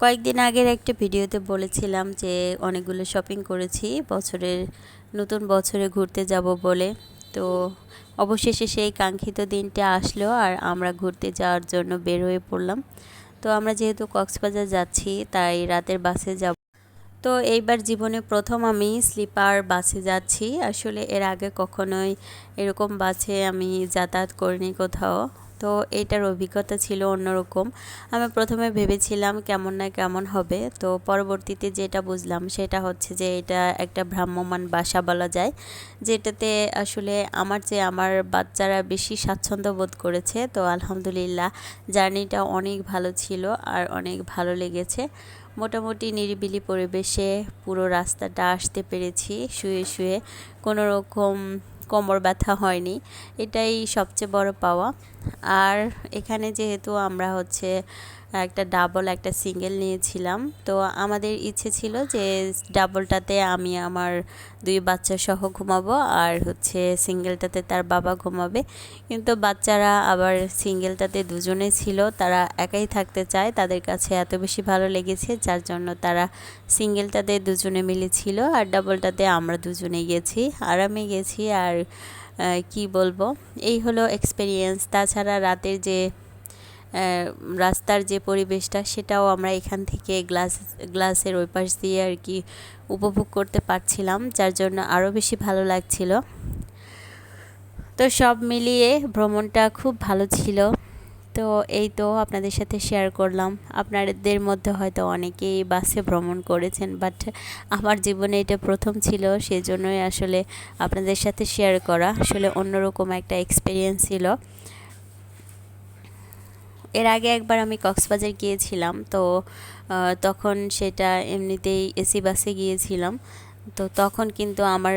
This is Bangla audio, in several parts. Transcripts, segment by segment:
কয়েকদিন আগের একটা ভিডিওতে বলেছিলাম যে অনেকগুলো শপিং করেছি, বছরের, নতুন বছরে ঘুরতে যাব বলে। তো অবশেষে সেই কাঙ্ক্ষিত দিনটা আসলো আর আমরা ঘুরতে যাওয়ার জন্য বের হয়ে পড়লাম। তো আমরা যেহেতু কক্সবাজার যাচ্ছি, তাই রাতের বাসে যাব। তো এইবার জীবনে প্রথম আমি স্লিপার বাসে যাচ্ছি। আসলে এর আগে কখনোই এরকম বাসে আমি যাতায়াত করিনি কোথাও। তো এটার অভিজ্ঞতা ছিল অন্যরকম। আমি প্রথমে ভেবেছিলাম কেমন না কেমন হবে। তো পরবর্তীতে যেটা বুঝলাম সেটা হচ্ছে যে এটা একটা ভ্রাম্যমান বাসা বলা যায়, যেটাতে আসলে আমার যে আমার বাচ্চারা বেশি স্বাচ্ছন্দ্য বোধ করেছে। তো আলহামদুলিল্লাহ জার্নিটা অনেক ভালো ছিল আর অনেক ভালো লেগেছে। মোটামুটি নিরিবিলি পরিবেশে পুরো রাস্তাটা আসতে পেরেছি। শুয়ে শুয়ে কোনো রকম কোমর ব্যথা হয়নি এটাই সবচেয়ে বড় পাওয়া। আর এখানে যেহেতু আমরা হচ্ছে একটা ডাবল একটা সিঙ্গেল নিয়েছিলাম। তো আমাদের ইচ্ছে ছিল যে ডাবলটাতে আমি আমার দুই বাচ্চা সহ ঘুমাবো আর হচ্ছে সিঙ্গেলটাতে তার বাবা ঘুমাবে। কিন্তু বাচ্চারা আবার সিঙ্গেলটাতে দুজনে ছিল, তারা একাই থাকতে চায়। তাদের কাছে এত বেশি ভালো লেগেছে, যার জন্য তারা সিঙ্গেলটাতে দুজনে মিলে ছিল আর ডাবলটাতে আমরা দুজনে গেছি, আরামে গেছি। আর কি বলব? এই হলো এক্সপেরিয়েন্স তাছাড়া রাতের যে রাস্তার যে পরিবেশটা, সেটাও আমরা এখান থেকে গ্লাস, গ্লাসের ওই পাশ দিয়ে আর কি উপভোগ করতে পারছিলাম, যার জন্য আরও বেশি ভালো লাগছিল। তো সব মিলিয়ে ভ্রমণটা খুব ভালো ছিল। তো এই তো আপনাদের সাথে শেয়ার করলাম। আপনাদের মধ্যে হয়তো অনেকেই বাসে ভ্রমণ করেছেন বাট আমার জীবনে এটা প্রথম ছিল, সেজন্যই আসলে আপনাদের সাথে শেয়ার করা। আসলে অন্যরকম একটা এক্সপিরিয়েন্স ছিল। এর আগে একবার আমি কক্সবাজার গিয়েছিলাম, তো তখন সেটা এমনিতেই এসি বাসে গিয়েছিলাম। তো তখন কিন্তু আমার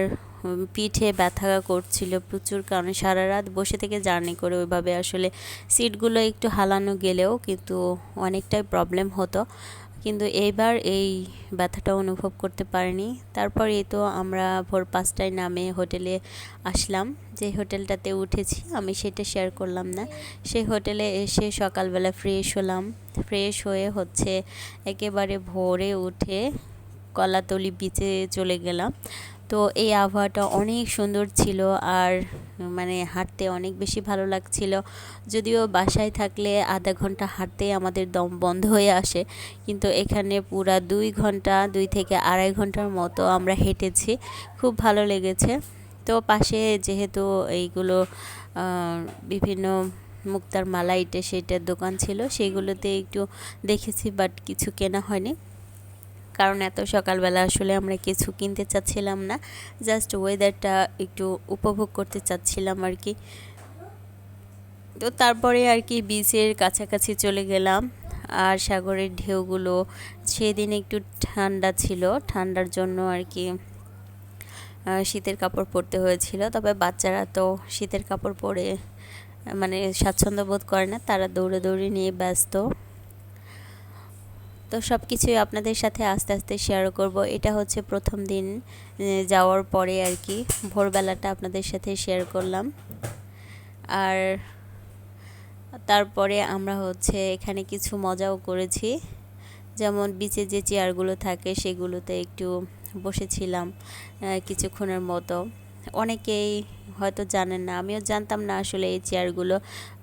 পিঠে ব্যথা করছিল প্রচুর, কারণে সারা রাত বসে থেকে জার্নি করে ওইভাবে আসলে সিটগুলো একটু হালানো গেলেও কিন্তু অনেকটাই প্রবলেম হতো। কিন্তু এবার এই ব্যথাটা অনুভব করতে পারিনি। তারপর এই তো আমরা ভোর পাঁচটায় নামে হোটেলে আসলাম। যে হোটেলটাতে উঠেছি, আমি সেটা শেয়ার করলাম না। সেই হোটেলে এসে সকালবেলা ফ্রেশ হলাম। ফ্রেশ হয়ে হচ্ছে একেবারে ভোরে উঠে কলাতলি বিচে চলে গেলাম। তো এই আবহাওয়াটা অনেক সুন্দর ছিল আর মানে হাঁটতে অনেক বেশি ভালো লাগছিল। যদিও বাসায় থাকলে আধা ঘণ্টা হাঁটতেই আমাদের দম বন্ধ হয়ে আসে, কিন্তু এখানে পুরা দুই ঘণ্টা, দুই থেকে আড়াই ঘণ্টার মতো আমরা হেঁটেছি। খুব ভালো লেগেছে। তো পাশে যেহেতু এইগুলো বিভিন্ন মুক্তার মালা ইটে সেটার দোকান ছিল সেইগুলোতে একটু দেখেছি, বাট কিছু কেনা হয়নি। কারণ এত সকালবেলা আসলে আমরা কিছু কিনতে চাচ্ছিলাম না। জাস্ট ওয়েদারটা একটু উপভোগ করতে চাচ্ছিলাম আর কি। তো তারপরে আর কি বিচের কাছাকাছি চলে গেলাম আর সাগরের ঢেউগুলো, সেদিন একটু ঠান্ডা ছিল। ঠান্ডার জন্য আর কি শীতের কাপড় পরতে হয়েছিল। তবে বাচ্চারা তো শীতের কাপড় পরে মানে স্বাচ্ছন্দ্য বোধ করে না, তারা দৌড়ে দৌড়ে নিয়ে ব্যস্ত। তো সব কিছুই আপনাদের সাথে আস্তে আস্তে শেয়ার করব। এটা হচ্ছে প্রথম দিন যাওয়ার পরে আর কি ভোরবেলাটা আপনাদের সাথে শেয়ার করলাম। আর তারপরে আমরা হচ্ছে এখানে কিছু মজাও করেছি। যেমন বিচে যে চেয়ারগুলো থাকে সেগুলোতে একটু বসেছিলাম কিছুক্ষণের মতো। অনেকেই হয়তো জানেন না, আমিও জানতাম না আসলে এই চেয়ারগুলো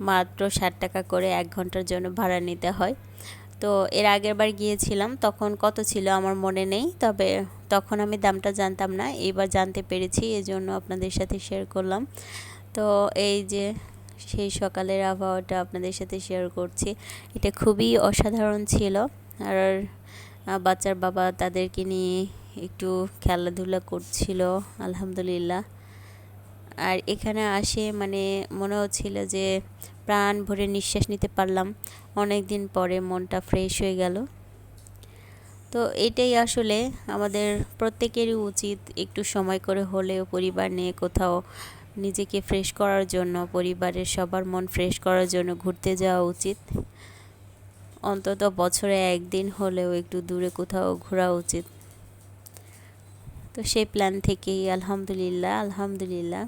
মাত্র ষাট টাকা করে এক ঘণ্টার জন্য ভাড়া নিতে হয়। তো এর আগের বার গিয়েছিলাম, তখন কত ছিল আমার মনে নেই, তবে তখন আমি দামটা জানতাম না এবার জানতে পেরেছি এই জন্য আপনাদের সাথে শেয়ার করলাম। তো এই যে সেই সকালের আবহাওয়াটা আপনাদের সাথে শেয়ার করছি, এটা খুবই অসাধারণ ছিল। আর বাচ্চার বাবা তাদেরকে নিয়ে একটু খেলাধুলা করছিল, আলহামদুলিল্লাহ। আর এখানে আসে মানে মনে হচ্ছিল যে প্রাণ ভরে নিঃশ্বাস নিতে পারলাম। অনেক দিন পরে মনটা ফ্রেশ হয়ে গেল। তো এটাই আসলে আমাদের প্রত্যেকেরই উচিত একটু সময় করে হলেও পরিবার নিয়ে কোথাও নিজেকে ফ্রেশ করার জন্য, পরিবারের সবার মন ফ্রেশ করার জন্য ঘুরতে যাওয়া উচিত। অন্তত বছরে একদিন হলেও একটু দূরে কোথাও ঘোরা উচিত। তো সেই প্ল্যান থেকেই আলহামদুলিল্লাহ আলহামদুলিল্লাহ।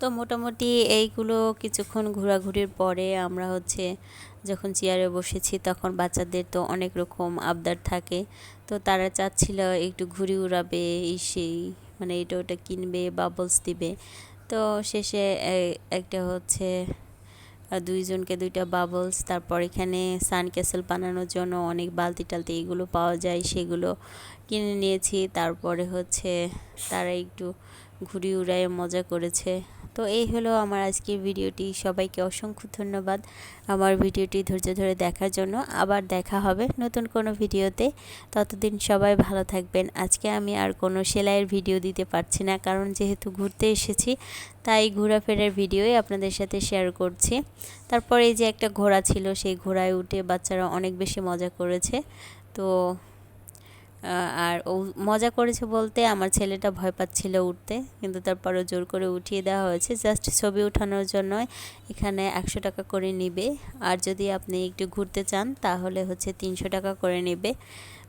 তো মোটামুটি এইগুলো কিছুক্ষণ ঘোরাঘুরির পরে আমরা হচ্ছে যখন চেয়ারে বসেছি তখন বাচ্চাদের তো অনেক রকম আবদার থাকে। তো তারা চাচ্ছিল একটু ঘুরি উড়াবে, এই সেই মানে এটা ওটা কিনবে বাবলস দিবে। তো শেষে একটা হচ্ছে দুইজনকে দুইটা বাবলস তারপর এখানে সান ক্যাসেল বানানোর জন্য অনেক বালতি টালতি এগুলো পাওয়া যায়, সেগুলো কিনে নিয়েছি। তারপরে হচ্ছে তারা একটু ঘুরি উড়ায় মজা করেছে। তো এই হলো আমার আজকের ভিডিওটি। সবাইকে অসংখ্য ধন্যবাদ আমার ভিডিওটি ধৈর্য ধরে দেখার জন্য। আবার দেখা হবে নতুন কোনো ভিডিওতে। ততদিন সবাই ভালো থাকবেন। আজকে আমি আর কোনো সেলাইয়ের ভিডিও দিতে পারছি না, কারণ যেহেতু ঘুরতে এসেছি, তাই ঘোরাফেরার ভিডিওই আপনাদের সাথে শেয়ার করছি। তারপরে এই যে একটা ঘোড়া ছিল, সেই ঘোড়ায় উঠে বাচ্চারা অনেক বেশি মজা করেছে। তো আর ও মজা করেছে বলতে আমার ছেলেটা ভয় পাচ্ছিল উঠতে, কিন্তু তারপরও জোর করে উঠিয়ে দেওয়া হয়েছে। জাস্ট ছবি ওঠানোর জন্য এখানে একশো টাকা করে নিবে। আর যদি আপনি একটু ঘুরতে চান, তাহলে হচ্ছে তিনশো টাকা করে নেবে।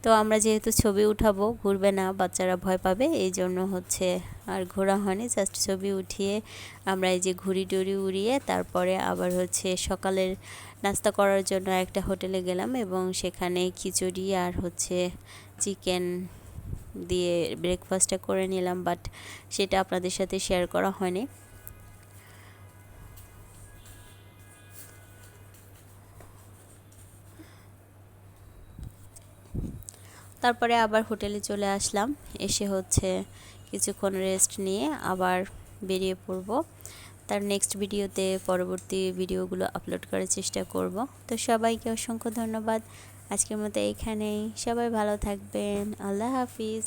তো আমরা যেহেতু ছবি উঠাবো, ঘুরবে না, বাচ্চারা ভয় পাবে, এই জন্য হচ্ছে আর ঘোরা হয়নি। জাস্ট ছবি উঠিয়ে আমরা এই যে ঘুরি টুরি উড়িয়ে তারপরে আবার হচ্ছে সকালের নাস্তা করার জন্য একটা হোটেলে গেলাম এবং সেখানে খিচুড়ি আর হচ্ছে চিকেন দিয়ে ব্রেকফাস্টটা করে নিলাম বাট সেটা আপনাদের সাথে শেয়ার করা হয়নি। তারপরে আবার হোটেলে চলে আসলাম, এসে হচ্ছে কিছুক্ষণ রেস্ট নিয়ে আবার বেরিয়ে পড়ব। তার নেক্সট ভিডিওতে পরবর্তী ভিডিওগুলো আপলোড করার চেষ্টা করব। তো সবাইকে অসংখ্য ধন্যবাদ। আজকের মতো এখানেই সবাই ভালো থাকবেন। আল্লাহ হাফিজ।